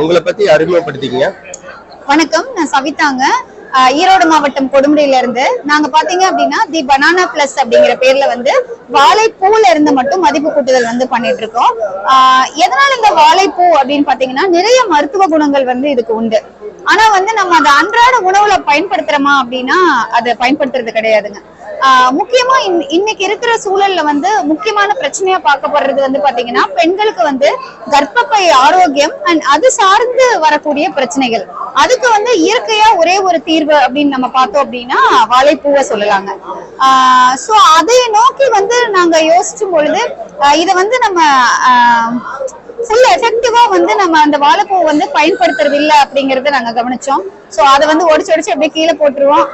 உங்களை பத்தி அறிமுகப்படுத்திக்கங்க. வணக்கம் நான் சவிதாங்க. ஆஹ் ஈரோடு மாவட்டம் கொடுமுடியில இருந்து நாங்க பாத்தீங்க அப்படின்னா தி பனானா பிளஸ் அப்படிங்கிற பேர்ல வந்து வாழைப்பூல இருந்து மட்டும் மதிப்பு கூட்டுதல் வந்து பண்ணிட்டு இருக்கோம் ஆஹ் எதனால இந்த வாழைப்பூ அப்படின்னு பாத்தீங்கன்னா நிறைய மருத்துவ குணங்கள் வந்து இதுக்கு உண்டு. ஆனா வந்து நம்ம அதை அன்றாட உணவுல பயன்படுத்துறோமா அப்படின்னா அதை பயன்படுத்துறது கிடையாதுங்க. முக்கியமா இன்- இன்னைக்கு இருக்கிற சூழல்ல வந்து முக்கியமான பிரச்சனையா பார்க்கப்படுறது வந்து பாத்தீங்கன்னா பெண்களுக்கு வந்து கர்ப்பப்பை ஆரோக்கியம் அண்ட் அது சார்ந்து வரக்கூடிய பிரச்சனைகள். அதுக்கு வந்து இயற்கையா ஒரே ஒரு தீர்வு அப்படின்னு நம்ம பார்த்தோம் அப்படின்னா வாழைப்பூவை சொல்லலாங்க. ஸோ அதை நோக்கி வந்து நாங்க யோசிச்சும் பொழுது இதை வந்து நம்ம ஃபுல் எஃபெக்டிவா வந்து நம்ம அந்த வாழைப்பூ வந்து பயன்படுத்துறதில்லை அப்படிங்கறத நாங்க கவனிச்சோம். சோ அதை வந்து ஒடிச்சு ஒடிச்சு அப்படியே கீழே போட்டுருவோம்.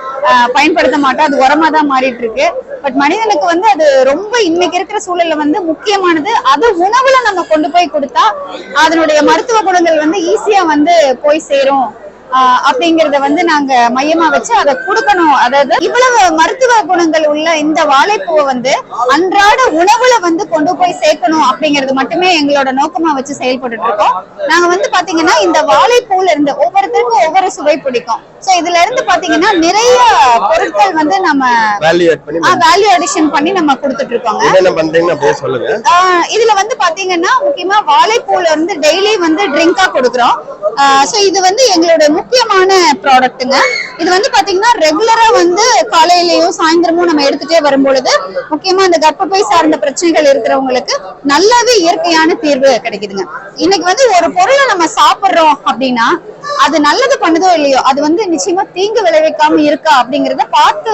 பயன்படுத்த மாட்டோம். அது உரமா தான் மாறிட்டு இருக்கு பட் மனிதனுக்கு வந்து அது ரொம்ப இன்னைக்கு இருக்கிற சூழல்ல வந்து முக்கியமானது அது உணவுல நம்ம கொண்டு போய் கொடுத்தா அதனுடைய மருத்துவ குணங்கள் வந்து ஈஸியா வந்து போய் சேரும். அப்படிங்கறத வந்து நாங்க மையமா வச்சு அதை கொடுக்கணும். அதாவது இவ்வளவு மருத்துவ குணங்கள் உள்ள இந்த வாழைப்பூவை வந்து அன்றாட உணவுல வந்து கொண்டு போய் சேர்க்கணும் அப்படிங்கறது மட்டுமே எங்களோட நோக்கமா வச்சு செயல்பட்டு இருக்கோம். நாங்க வந்து பாத்தீங்கன்னா இந்த வாழைப்பூல இருந்து ஒவ்வொருத்தருக்கும் ஒவ்வொரு சுவை பிடிக்கும். சோ இதுல இருந்து பாத்தீங்கன்னா நிறைய பொருட்கள் வந்து நம்ம வேல்யூ அடிஷன் பண்ணி நம்ம கொடுத்துட்டு இருக்கோங்க. இதுல வந்து பாத்தீங்கன்னா முக்கியமா வாழைப்பூல இருந்து டெய்லி வந்து ட்ரிங்கா கொடுக்குறோம். சோ இது வந்து எங்களோட முக்கியமான ப்ராடக்ட்டுங்க இது வந்து பாத்தீங்கன்னா ரெகுலரா வந்து காலையிலயும் சாயந்தரமும் நம்ம எடுத்துட்டே வரும்பொழுது முக்கியமா இந்த கர்ப்பப்பை சார்ந்த பிரச்சனைகள் இருக்கிறவங்களுக்கு நல்லாவே இயற்கையான தீர்வு கிடைக்குதுங்க. இன்னைக்கு வந்து ஒரு பொருளை நம்ம சாப்பிடுறோம் அப்படின்னா அது நல்லது பண்ணுதோ இல்லையோ அது வந்து நிச்சயமா தீங்கு விளைவிக்காம இருக்கா அப்படிங்கறத பார்த்து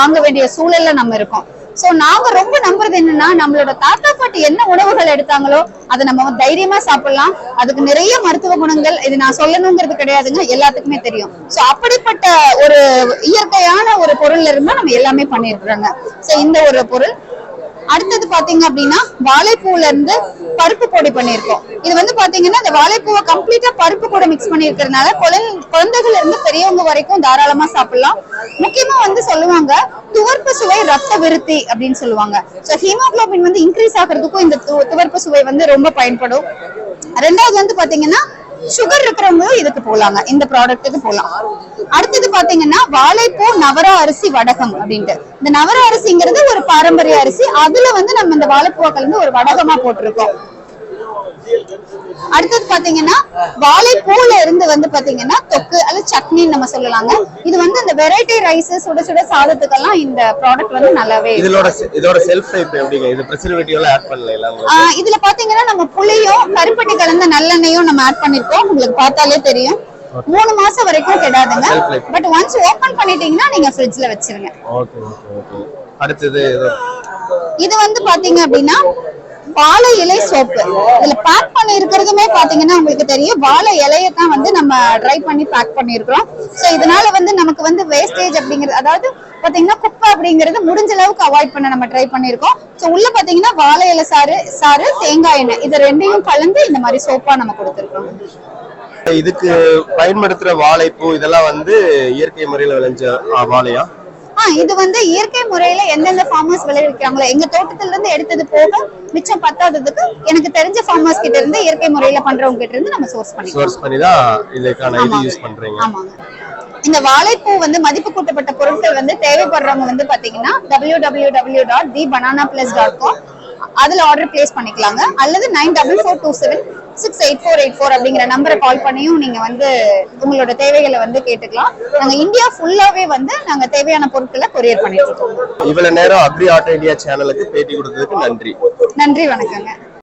வாங்க வேண்டிய சூழல்ல நம்ம இருக்கோம். சோ நாங்க ரொம்ப நம்புறது என்னன்னா நம்மளோட தாத்தா பாட்டி என்ன உணவுகள் எடுத்தாங்களோ அதை நம்ம வந்து தைரியமா சாப்பிடலாம். அதுக்கு நிறைய மருத்துவ குணங்கள் இது நான் சொல்லணுங்கிறது கிடையாதுங்க எல்லாத்துக்குமே தெரியும். சோ அப்படிப்பட்ட ஒரு இயற்கையான ஒரு பொருள்ல இருந்தா நம்ம எல்லாமே பண்ணிருக்கிறாங்க சோ இந்த ஒரு பொருள். அடுத்தது பாத்தீங்க அப்படின்னா வாழைப்பூல இருந்து பருப்பு பொடி பண்ணியிருக்கோம். இது வந்து பாத்தீங்கன்னா இந்த வாழைப்பூவை கம்ப்ளீட்டா பருப்பு கூட மிக்ஸ் பண்ணிருக்கிறதுனால குழந்தைகள் இருந்து பெரியவங்க வரைக்கும் தாராளமா சாப்பிடலாம். முக்கியமா வந்து சொல்லுவாங்க துவர்ப்பு சுவை ரத்த விருத்தி அப்படின்னு சொல்லுவாங்க. சோ ஹீமோகுளோபின் வந்து இன்க்ரீஸ் ஆகிறதுக்கும் இந்த துவர்ப்பு சுவை வந்து ரொம்ப பயன்படும். ரெண்டாவது வந்து பாத்தீங்கன்னா சுகர் இருக்கிறவங்களும் இதுக்கு போலாங்க. இந்த ப்ராடக்ட்டுக்கு போலாம். அடுத்தது பாத்தீங்கன்னா வாழைப்பூ நவரா அரிசி வடகம் அப்படின்ட்டு. இந்த நவரா அரிசிங்கிறது ஒரு பாரம்பரிய அரிசி. அதுல வந்து நம்ம இந்த வாழைப்பூவை கலந்து ஒரு வடகமா போட்டிருக்கோம். அடுத்தது பாத்தீங்கன்னா வாழைப்பூல இருந்து வந்து பாத்தீங்கன்னா தொக்கு அல்லது சட்னின்னு நம்ம சொல்லலாங்க. இது வந்து இந்த வெரைட்டி ரைஸ் சுட சுட சாதத்துக்கெல்லாம் இந்த ப்ராடக்ட் வந்து நல்லாவே இதோட இதோட செல்ஃப் லைஃப் எப்படிங்க? இது எல்லாம் ஆட் பண்ணல இதுல பாத்தீங்கன்னா நம்ம புளியும் கருப்பட்டி கலந்த நல்லெண்ணெயும் நம்ம ஆட் பண்ணிருக்கோம். உங்களுக்கு பார்த்தாலே தெரியும். மூணு மாசம் வரைக்கும் கெடாதுங்க. பட் ஒன்ஸ் ஓபன் பண்ணிட்டீங்கன்னா நீங்க ஃப்ரிட்ஜ்ல வச்சிருங்க. ஓகே ஓகே ஓகே அடுத்தது இது வந்து பாத்தீங்க அப்படின்னா வாழை இலை சோப்பு. இதுல பேக் பண்ணி இருக்கிறதுமே பாத்தீங்கன்னா உங்களுக்கு தெரியும். வாழை இலையை தான் வந்து நம்ம ட்ரை பண்ணி பேக் பண்ணிருக்கிறோம் சோ இதனால வந்து நமக்கு வந்து வேஸ்டேஜ் அப்படிங்கிறது அதாவது பாத்தீங்கன்னா குப்பை அப்படிங்கிறது முடிஞ்ச அளவுக்கு அவாய்ட் பண்ண நம்ம ட்ரை பண்ணிருக்கோம் சோ உள்ள பாத்தீங்கன்னா வாழை இலை சாறு சாறு தேங்காய் எண்ணெய் இது ரெண்டையும் கலந்து இந்த மாதிரி சோப்பா நம்ம கொடுத்துருக்கோம். இதுக்கு பயன்படுத்துற வாழைப்பூ இதெல்லாம் வந்து இயற்கை முறையில விளைஞ்ச வாழையா? இது வந்து இயற்கை முறையில எந்தெந்த ஃபார்மர்ஸ் விளைவிக்கிறாங்களோ எங்க தோட்டத்துல இருந்து எடுத்தது போக மிச்சம் பத்தாததுக்கு எனக்கு தெரிஞ்ச ஃபார்மர்ஸ் கிட்ட இருந்து இயற்கை முறையில பண்றவங்க கிட்ட இருந்து நம்ம சோர்ஸ் பண்ணிக்கலாம். சோர்ஸ் பண்ணி தான் இதுக்கான இது. யூஸ் பண்றீங்க. ஆமாங்க. இந்த வாழைப்பூ வந்து மதிப்பு கூட்டப்பட்ட பொருட்கள் வந்து தேவைப்படுறவங்க வந்து பாத்தீங்கன்னா W W W dot the banana plus dot com அதுல ஆர்டர் பிளேஸ் பண்ணிக்கலாங்க. அல்லது nine double four two seven six eight four eight four அப்படிங்கிற நம்பரை கால் பண்ணியும் நீங்க வந்து உங்களோட தேவைகளை வந்து கேட்டுக்கலாம். நாங்க இந்தியா ஃபுல்லாவே வந்து நாங்க தேவையான பொருட்களை கொரியர் பண்ணிட்டு இருக்கோம். இவ்வளவு நேரம் அக்ரி ஆட்டோ இந்தியா சேனலுக்கு பேட்டி கொடுத்ததுக்கு நன்றி. நன்றி வணக்கங்க.